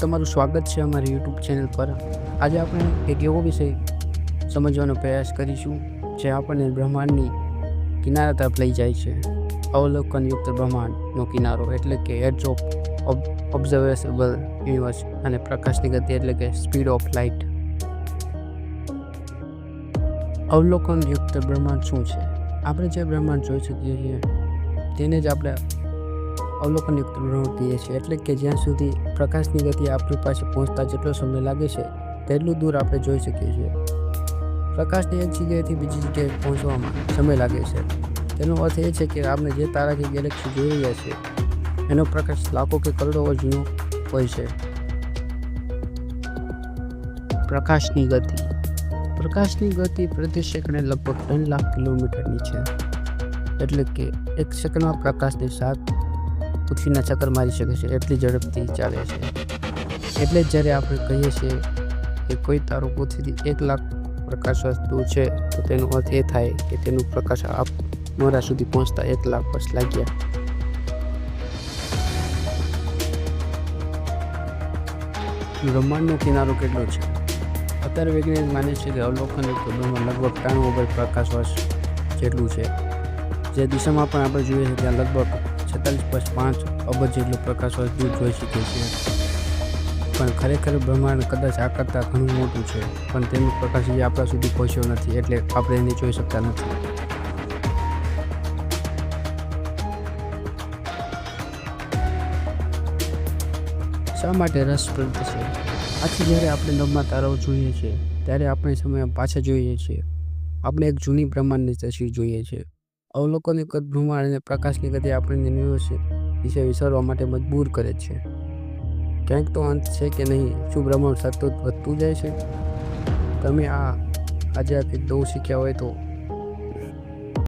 તમારું સ્વાગત છે અમારી યુટ્યુબ ચેનલ પર. આજે આપણે એક એવો વિષય સમજવાનો પ્રયાસ કરીશું, જે આપણને બ્રહ્માંડની કિનારા તરફ લઈ જાય છે. અવલોકનયુક્ત બ્રહ્માંડનો કિનારો એટલે કે એડ્સ ઓફ ઓબ્ઝર્વેશેબલ યુનિવર્સ અને પ્રકાશની ગતિ એટલે કે સ્પીડ ઓફ લાઇટ અવલોકનયુક્ત બ્રહ્માંડ શું છે? આપણે જે બ્રહ્માંડ જોઈ શકીએ છીએ, તેને જ આપણે અવલોકનયુક્ત પ્રવૃત્તિ છે. એટલે કે જ્યાં સુધી પ્રકાશની ગતિ આપણી પાસે પહોંચતા જેટલો સમય લાગે છે, તેટલું દૂર આપણે જોઈ શકીએ છીએ. પ્રકાશની એક જગ્યાએથી બીજી જગ્યાએ પહોંચવામાં સમય લાગે છે. તેનો અર્થ એ છે કે આપણે જે તારા કે ગેલેક્સી જોઈ રહ્યા છીએ, એનો પ્રકાશ લાખો કે કરોડો વર્ષ જૂનો હોય છે. પ્રકાશની ગતિ. પ્રકાશની ગતિ પ્રતિ સેકન્ડે લગભગ ત્રણ લાખ કિલોમીટરની છે. એટલે કે એક સેકન્ડમાં પ્રકાશની સાત પૃથ્વીના ચક્કર મારી શકે છે, એટલી ઝડપથી ચાલે છે. એટલે જ જ્યારે આપણે કહીએ છીએ કે કોઈ તારો પૃથ્વીથી એક લાખ પ્રકાશ વસ્તુ છે, તો તેનો અર્થ એ થાય કે તેનું પ્રકાશ આપ મોરા સુધી પહોંચતા એક લાખ વર્ષ લાગ્યા. બ્રહ્માંડનો કિનારો કેટલો છે? અત્યારે વૈજ્ઞાનિક માને છે કે અવલોકન એક બ્રહ્માંડ લગભગ ત્રાણું અબજ પ્રકાશ વર્ષ જેટલું છે. જે દિશામાં પણ આપણે જોઈએ છીએ ત્યાં લગભગ છેતાલીસ પોઈન્ટ પાંચ અબજ જેટલો પ્રકાશ હોય દૂર જોઈ શકીએ છીએ પણ ખરેખર બ્રહ્માંડ કદાચ આ કરતાં ઘણું મોટું છે, પણ તેનું પ્રકાશ હજી આપણા સુધી પહોંચ્યો નથી, એટલે આપણે એને જોઈ શકતા નથી. શા માટે રસપ્રદ છે? આથી જ્યારે આપણે નવમાં તારાઓ જોઈએ છીએ ત્યારે આપણે સમય પાછા જોઈએ છીએ. આપણે એક જૂની બ્રહ્માંડની તસવીર જોઈએ છીએ અવલોકનની કદ બ્રહ્માંડ અને પ્રકાશની ગતિ આપણને યુનિવર્સ વિશે વિચારવા માટે મજબૂર કરે છે. ક્યાંક તો અંત છે કે નહીં, શું બ્રહ્માંડ સતત વધતું જાય છે? તમે આ આજે આ કંઈક શીખ્યા હોય તો